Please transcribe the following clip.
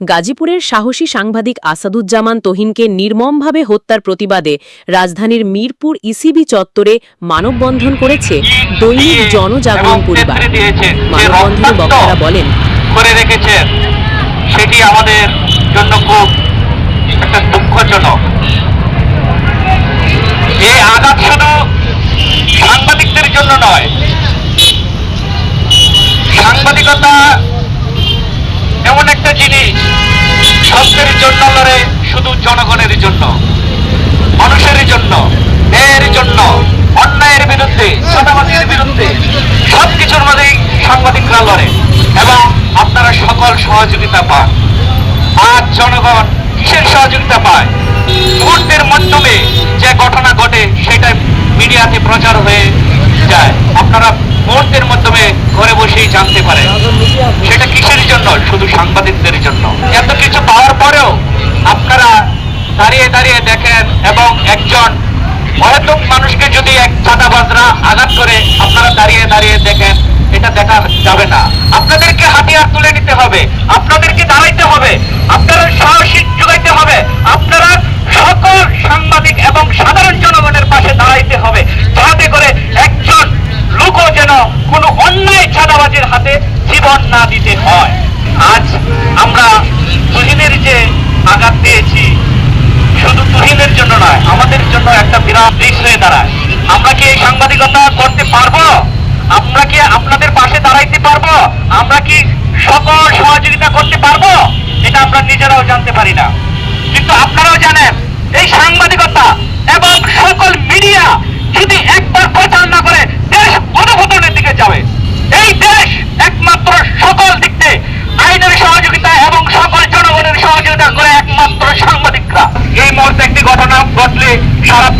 গাজীপুরের সাহসী সাংবাদিক আসাদুজ্জামান তোহিনকে নির্মমভাবে হত্যার প্রতিবাদে রাজধানীর মিরপুর ইসিবি চত্বরে মানববন্ধন করেছে দৈনিক জনজাগরণ পরিবার। মানববন্ধনে বক্তারা বলেন, করে সেটি আমাদের জন্য খুব একটা দুঃখজনক এই আঘাত শুধু সাংবাদিকদের জন্য নয় সাংবাদিকতা এমন একটা জিনিস সত্যের জন্য লড়ে শুধু জনগণের জন্য, মানুষের জন্য এর জন্য, অন্যায়ের বিরুদ্ধে চাঁদাবাজির বিরুদ্ধে সব কিছুর মধ্যেই সাংবাদিকরা লড়ে এবং আপনারা সকল সহযোগিতা পান। আজ জনগণ কিসের সহযোগিতা পায়? মুহূর্তের মাধ্যমে যে ঘটনা ঘটে সেটা মিডিয়াতে প্রচার হয়ে যায়। আপনারা মুহূর্তের মাধ্যমে ঘরে বসেই জানতে পারেন। সেটা কিসের জন্য? শুধু সাংবাদিকদের জন্য। এত কিছু পাওয়ার পরেও দাঁড়িয়ে দাঁড়িয়ে দেখেন এবং একজন অহেতুক মানুষকে যদি এক চাঁদাবাজরা আঘাত করে, আপনারা দাঁড়িয়ে দাঁড়িয়ে দেখেন, এটা দেখা যাবে না। আপনাদেরকে হাতিয়ার তুলে নিতে হবে, আপনাদেরকে দাঁড়াইতে হবে, আপনারা সাহসী যোগাইতে হবে, আপনারা সকল সাংবাদিক এবং সাধারণ জনগণের পাশে দাঁড়াইতে হবে, যাতে করে একজন লোকও যেন কোনো অন্যায় চাঁদাবাজের হাতে জীবন না দিতে হয়। আজ আমরা তুহিনের যে আঘাত পেয়েছি শুধু তুহিনের জন্য নয় আমাদের জন্য একটা হয়ে দাঁড়ায়। আমরা কি এই সাংবাদিকতা করতে পারব? আমরা কি আপনাদের পাশে দাঁড়াইতে পারব? আমরা কি সকল সহযোগিতা করতে পারব? এটা আমরা নিজেরাও জানতে পারি না। কিন্তু আপনারাও জানেন, এই সাংবাদিকতা এবং সকল মিডিয়া যদি একবার প্রচার না করে, দেশ অধপতনের দিকে যাবে। এই দেশ একমাত্র সকল দিক আইনের সহযোগিতা এবং সকল জনগণের সহযোগিতা করে একমাত্র সাংবাদিকরা। এই মুহূর্তে একটি ঘটনা ঘটলে সারা